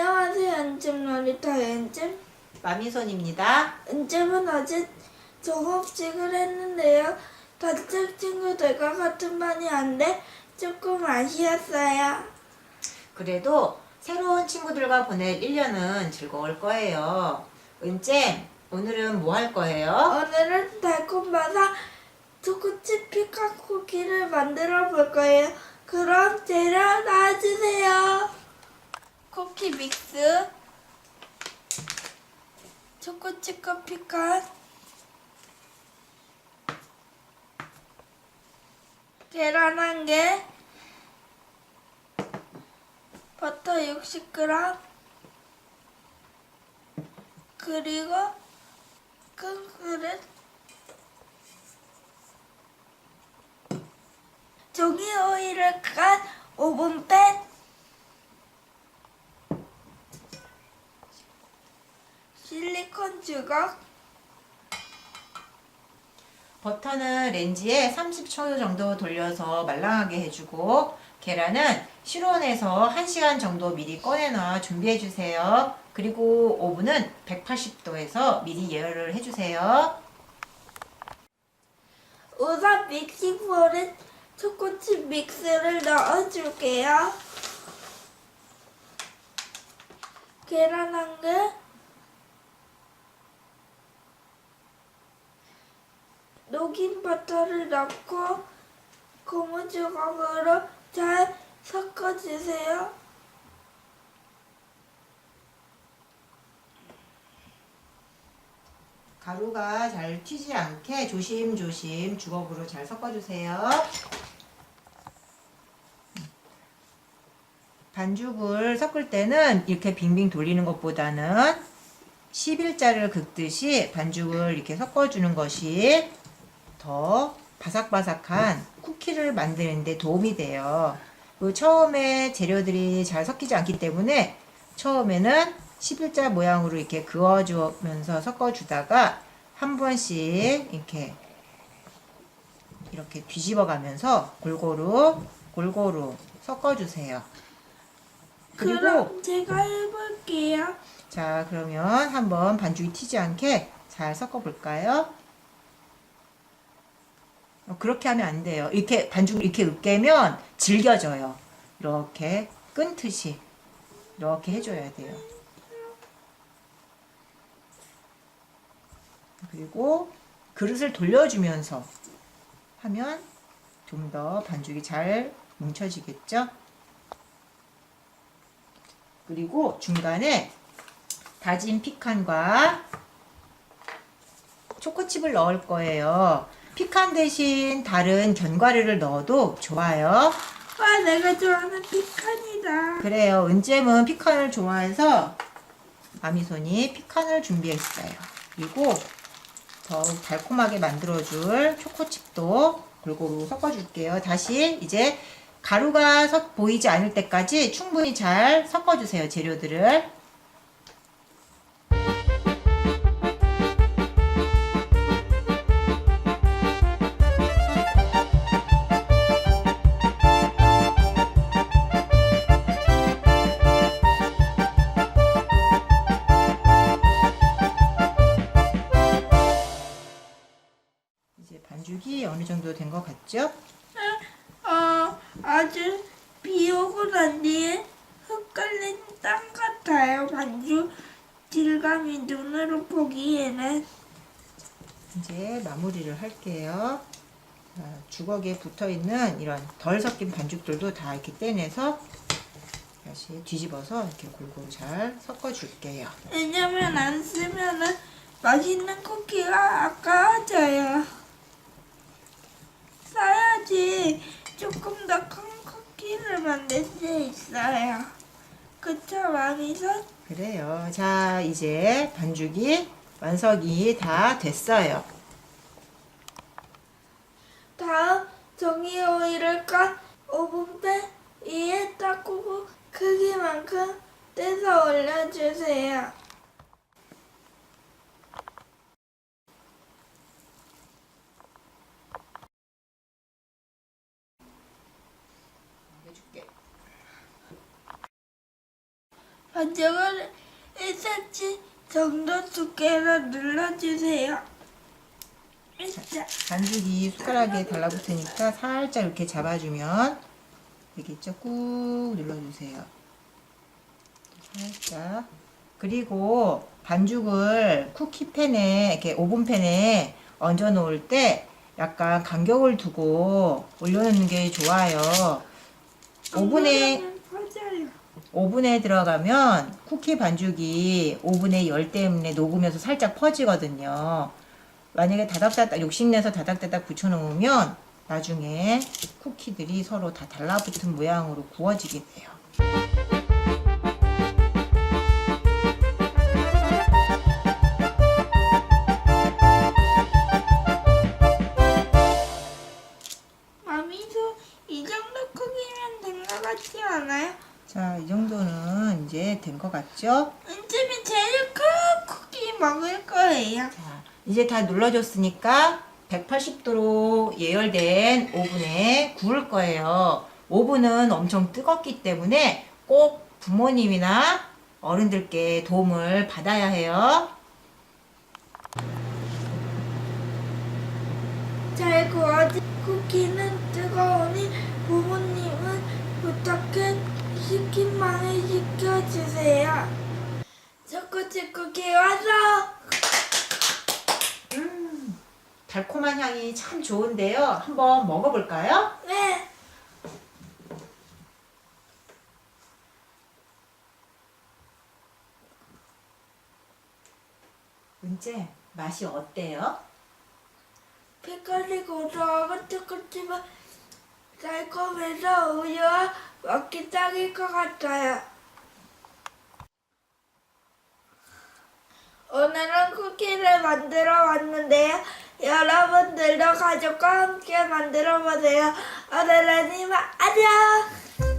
안녕하세요, 은잼 놀이터 은잼. 마미손입니다. 은잼은 어제 종업식을 했는데요. 다른 친구들과 같은 반이 안돼 조금 아쉬웠어요. 그래도 새로운 친구들과 보낼 1년은 즐거울 거예요. 은잼, 오늘은 뭐 할 거예요? 오늘은 달콤바사 초코칩 피카 쿠키를 만들어 볼 거예요. 그럼 재료 나와주세요. 쿠키 믹스, 초코칩과 피칸, 계란 한 개, 버터 60g, 그리고 큰 그릇. 종이 오일을 깐 오븐팬 실리콘 주걱 버터는 렌지에 30초 정도 돌려서 말랑하게 해주고 계란은 실온에서 1시간 정도 미리 꺼내놔 준비해 주세요. 그리고 오븐은 180도에서 미리 예열을 해주세요. 우선 믹싱볼에 초코칩 믹스를 넣어줄게요. 계란 한 개, 녹인 버터를 넣고 고무주걱으로 잘 섞어주세요. 가루가 잘 튀지 않게 조심조심 주걱으로 잘 섞어주세요. 반죽을 섞을 때는 이렇게 빙빙 돌리는 것보다는 11자를 긋듯이 반죽을 이렇게 섞어주는 것이 더 바삭바삭한 쿠키를 만드는데 도움이 돼요. 그 처음에 재료들이 잘 섞이지 않기 때문에 처음에는 11자 모양으로 이렇게 그어주면서 섞어주다가 한 번씩 이렇게 이렇게 뒤집어 가면서 골고루 골고루 섞어주세요. 그리고 그럼 제가 해볼게요. 자, 그러면 한번 반죽이 튀지 않게 잘 섞어 볼까요? 어, 그렇게 하면 안 돼요. 이렇게 반죽을 이렇게 으깨면 질겨져요. 이렇게 끈듯이 이렇게 해줘야 돼요. 그리고 그릇을 돌려주면서 하면 좀 더 반죽이 잘 뭉쳐지겠죠? 그리고 중간에 다진 피칸과 초코칩을 넣을 거예요. 피칸 대신 다른 견과류를 넣어도 좋아요. 와, 내가 좋아하는 피칸이다. 그래요. 은잼은 피칸을 좋아해서 아미손이 피칸을 준비했어요. 그리고 더욱 달콤하게 만들어줄 초코칩도 골고루 섞어줄게요. 다시 이제 가루가 섞- 보이지 않을 때까지 충분히 잘 섞어주세요. 재료들을. 반죽이 어느 정도 된 것 같죠? 어, 아주 비 오고 난 뒤에 흙갈린 땅 같아요. 반죽 질감이 눈으로 보기에는 이제 마무리를 할게요. 자, 주걱에 붙어 있는 이런 덜 섞인 반죽들도 다 이렇게 떼내서 다시 뒤집어서 이렇게 골고루 잘 섞어 줄게요. 왜냐면 안 쓰면은 맛있는 쿠키가 아까워져요. 써야지 조금 더 큰 쿠키를 만들 수 있어요. 그쵸, 마미선? 그래요. 자, 이제 반죽이 완성이 다 됐어요. 다음 종이 오일을 깐 오븐팬 위에 따꾸고 크기만큼 떼서 올려주세요. 해줄게. 반죽을 1cm 정도 두께로 눌러주세요. 자, 반죽이 숟가락에 달라붙으니까 살짝 이렇게 잡아주면 되겠죠? 꾹 눌러주세요. 살짝. 그리고 반죽을 쿠키팬에, 이렇게 오븐팬에 얹어 놓을 때 약간 간격을 두고 올려놓는 게 좋아요. 오븐에. 오븐에 들어가면 쿠키 반죽이 오븐의 열 때문에 녹으면서 살짝 퍼지거든요. 만약에 다닥다닥 욕심내서 다닥다닥 붙여놓으면 나중에 쿠키들이 서로 다 달라붙은 모양으로 구워지게 돼요. 마미도 이 정도 크기면 된 것 같지 않아요? 자, 이 정도는 이제 된 것 같죠? 은집이 제일 큰 쿠키 먹을 거예요. 자, 이제 다 눌러줬으니까 180도로 예열된 오븐에 구울 거예요. 오븐은 엄청 뜨겁기 때문에 꼭 부모님이나 어른들께 도움을 받아야 해요. 잘 구워진 쿠키는 뜨거우니 달콤한 향이 참 좋은데요. 한번 먹어볼까요? 네. 은재, 맛이 어때요? 피클이 고소하고 초코칩은 달콤해서 우유와 먹기 딱일 것 같아요. 오늘은 쿠키를 만들어 왔는데요. 여러분들도 가족과 함께 만들어 보세요. 오늘은 이만 안녕!